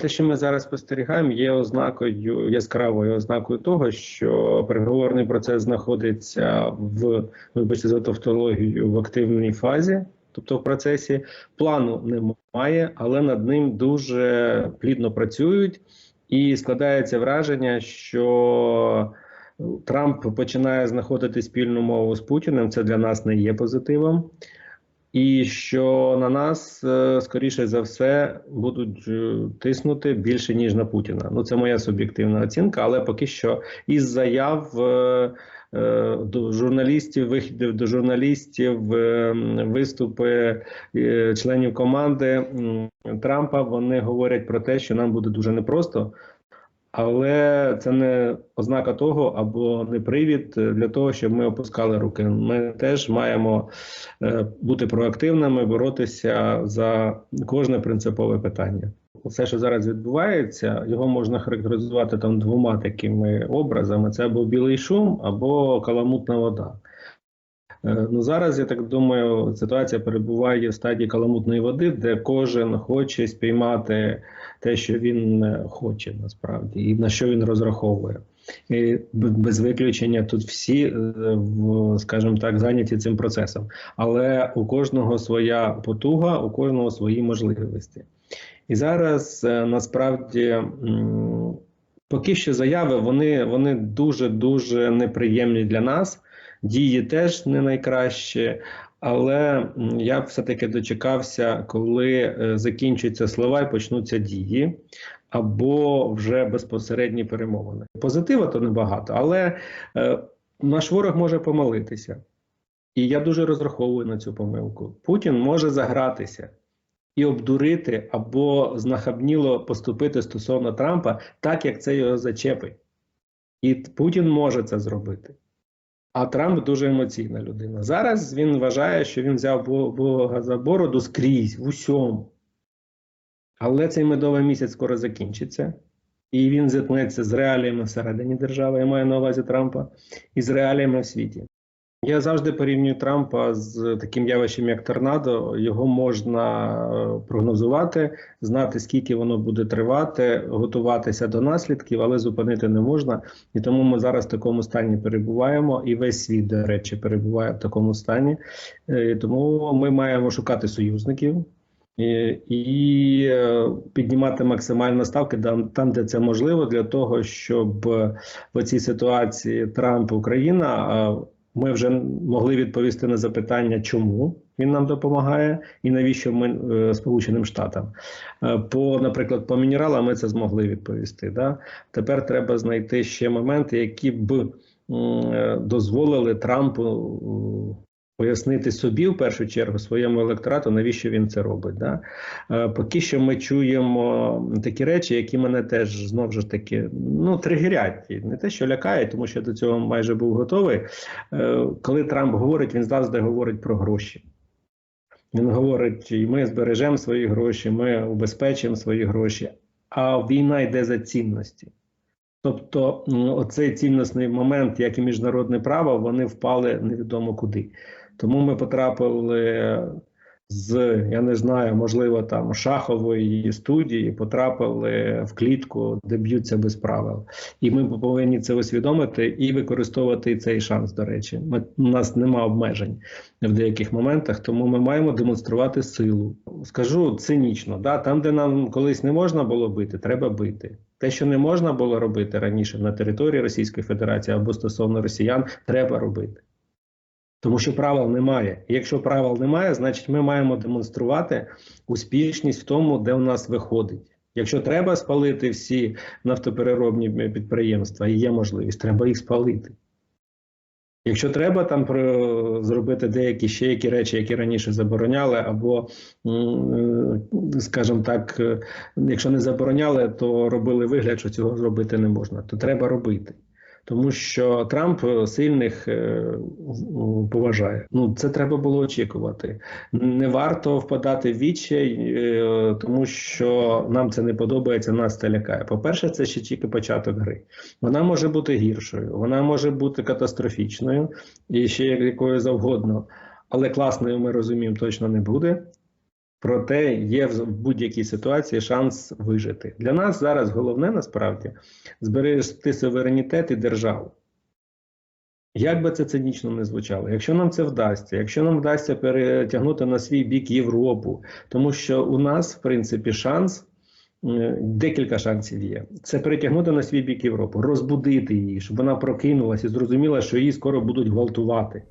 Те, що ми зараз спостерігаємо, є ознакою яскравою ознакою того, що переговорний процес знаходиться в вибачте за тавтологію в активній фазі, тобто в процесі плану немає, але над ним дуже плідно працюють, і складається враження, що Трамп починає знаходити спільну мову з Путіним. Це для нас не є позитивом. І що на нас е, скоріше за все будуть е, тиснути більше ніж на Путіна. Ну це моя суб'єктивна оцінка, але поки що із заяв е, до журналістів, вихідів до журналістів, виступи членів команди Трампа вони говорять про те, що нам буде дуже непросто. Але це не ознака того або не привід для того, щоб ми опускали руки. Ми теж маємо е, бути проактивними, боротися за кожне принципове питання. Все, що зараз відбувається, його можна характеризувати там двома такими образами: це або білий шум, або каламутна вода. Е, Ну зараз я так думаю, ситуація перебуває в стадії каламутної води, де кожен хоче спіймати те, що він е, хоче насправді, і на що він розраховує. І без виключення тут всі, е, скажімо так, зайняті цим процесом. Але у кожного своя потуга, у кожного свої можливості. І зараз насправді поки що заяви вони, вони дуже дуже неприємні для нас. Дії теж не найкраще, але я все-таки дочекався, коли е, закінчаться слова і почнуться дії, або вже безпосередні перемовини. Позитива то небагато, але е, наш ворог може помилитися. І я дуже розраховую на цю помилку. Путін може загратися і обдурити або знахабніло поступити стосовно Трампа, так як це його зачепить. І Путін може це зробити. А Трамп дуже емоційна людина. Зараз він вважає, що він взяв Бо- Бога за бороду скрізь в усьому. Але цей медовий місяць скоро закінчиться, і він зіткнеться з реаліями всередині держави, я маю на увазі Трампа, і з реаліями в світі. Я завжди порівнюю Трампа з таким явищем, як торнадо. Його можна е, прогнозувати, знати, скільки воно буде тривати, готуватися до наслідків, але зупинити не можна. І тому ми зараз в такому стані перебуваємо, і весь світ, до речі, перебуває в такому стані. Е, Тому ми маємо шукати союзників. І, і е, піднімати максимально ставки там, де це можливо, для того, щоб в цій ситуації Трамп Україна е, ми вже могли відповісти на запитання, чому він нам допомагає, і навіщо ми е, Сполученим Штатам. Е, По, наприклад, по мінералам ми це змогли відповісти. Да? Тепер треба знайти ще моменти, які б е, дозволили Трампу. Пояснити собі в першу чергу своєму електорату, навіщо він це робить. Да? Е, Поки що ми чуємо такі речі, які мене теж знову ж таки ну, тригерять. Не те, що лякають, тому що я до цього майже був готовий. Е, Коли Трамп говорить, він завжди говорить про гроші. Він говорить, ми збережемо свої гроші, ми убезпечимо свої гроші, а війна йде за цінності. Тобто, оцей цінностний момент, як і міжнародне право, вони впали невідомо куди. Тому ми потрапили з, я не знаю, можливо, там шахової студії, потрапили в клітку, де б'ються без правил. І ми повинні це усвідомити і використовувати цей шанс. До речі, ми, у нас нема обмежень в деяких моментах, тому ми маємо демонструвати силу. Скажу цинічно, да, там, де нам колись не можна було бити, треба бити. Те, що не можна було робити раніше на території Російської Федерації або стосовно росіян, треба робити. Тому що правил немає. Якщо правил немає, значить ми маємо демонструвати успішність в тому, де у нас виходить. Якщо треба спалити всі нафтопереробні підприємства, і є можливість, треба їх спалити. Якщо треба там про, зробити деякі ще які речі, які раніше забороняли, або, е, скажімо так, е, якщо не забороняли, то робили вигляд, що цього зробити не можна, то треба робити. Тому що Трамп е, сильних е, поважає. Ну це треба було очікувати. Не варто впадати в відчай, е, тому що нам це не подобається, нас це лякає. По-перше, це ще тільки початок гри. Вона може бути гіршою, вона може бути катастрофічною і ще якою завгодно. Але класною ми розуміємо, точно не буде. Проте є в будь-якій ситуації шанс вижити. Для нас зараз головне насправді зберегти суверенітет і державу. Як би це цинічно не звучало, якщо нам це вдасться, якщо нам вдасться перетягнути на свій бік Європу, тому що у нас, в принципі, шанс, декілька шансів є. Це перетягнути на свій бік Європу, розбудити її, щоб вона прокинулася і зрозуміла, що її скоро будуть гвалтувати.